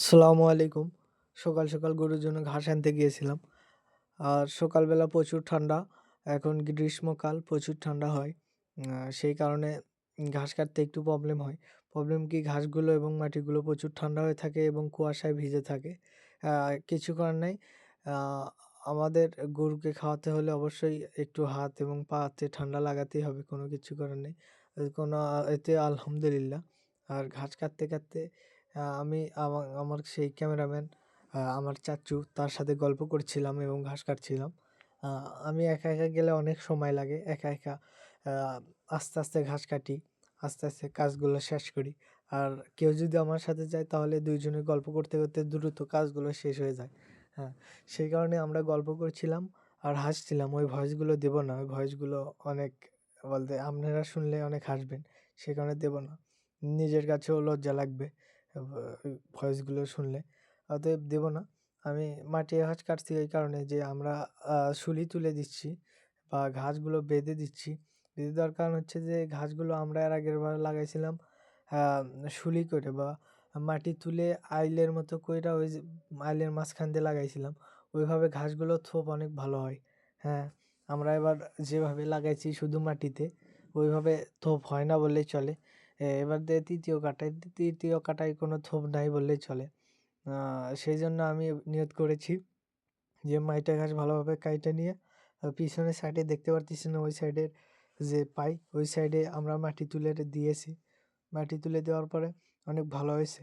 আসসালামু আলাইকুম। সকাল সকাল গরুর জন্য ঘাস আনতে গিয়েছিলাম। আর সকালবেলা প্রচুর ঠান্ডা, এখন গ্রীষ্মকাল প্রচুর ঠান্ডা হয়। সেই কারণে ঘাস কাটতে একটু প্রবলেম হয়। প্রবলেম কি ঘাসগুলো এবং মাটিগুলো প্রচুর ঠান্ডা হয়ে থাকে এবং কুয়াশায় ভিজে থাকে। কিছু করার নাই। আমাদের গরুকে খাওয়াতে হলে অবশ্যই একটু হাত এবং পা হাতে ঠান্ডা লাগাতেই হবে, কোনো কিছু করার নেই। কোনো, এতে আলহামদুলিল্লাহ। আর ঘাস কাটতে কাটতে আমি আমার সেই ক্যামেরাম্যান আমার চাচু, তার সাথে গল্প করছিলাম এবং ঘাস কাটছিলাম। আমি একা একা গেলে অনেক সময় লাগে, একা একা আস্তে আস্তে ঘাস কাটি, আস্তে আস্তে কাজগুলো শেষ করি। আর কেউ যদি আমার সাথে যায় তাহলে দুইজনে গল্প করতে করতে দ্রুত কাজগুলো শেষ হয়ে যায়। হ্যাঁ সেই কারণে আমরা গল্প করছিলাম আর হাসছিলাম, ওই ভয়েসগুলো দেবো না, ওই ভয়েসগুলো অনেক বলতে, আপনারা শুনলে অনেক হাসবেন, সে কারণে দেবো না। নিজের কাছেও লজ্জা লাগবে। ভয়েসগুলো শুনলে। অতএব দেবো না। আমি মাটি ঘাস কাটছি এই কারণে যে আমরা শুলি তুলে দিচ্ছি বা ঘাসগুলো বেঁধে দিচ্ছি। বেঁধে দেওয়ার কারণ হচ্ছে যে ঘাসগুলো আমরা এর আগের বার লাগাইছিলাম শুলি করে বা মাটি তুলে আইলের মতো কইরা ওই আইলের মাঝখান দিয়ে লাগাইছিলাম। ওইভাবে ঘাসগুলো থোপ অনেক ভালো হয়। হ্যাঁ আমরা এবার যেভাবে লাগাইছি শুধু মাটিতে, ওইভাবে থোপ হয় না বললেই চলে। এবার দিয়ে তৃতীয় কাটায় তৃতীয় কাটায় কোনো থোপ নাই বললেই চলে। সেই জন্য আমি নিয়ত করেছি যে, মাইটা ঘাস ভালোভাবে কাইটে নিয়ে পিছনের সাইডে দেখতে পারতেছি না, ওই সাইডের যে পাই, ওই সাইডে আমরা মাটি তুলে দিয়েছি। মাটি তুলে দেওয়ার পরে অনেক ভালো হয়েছে।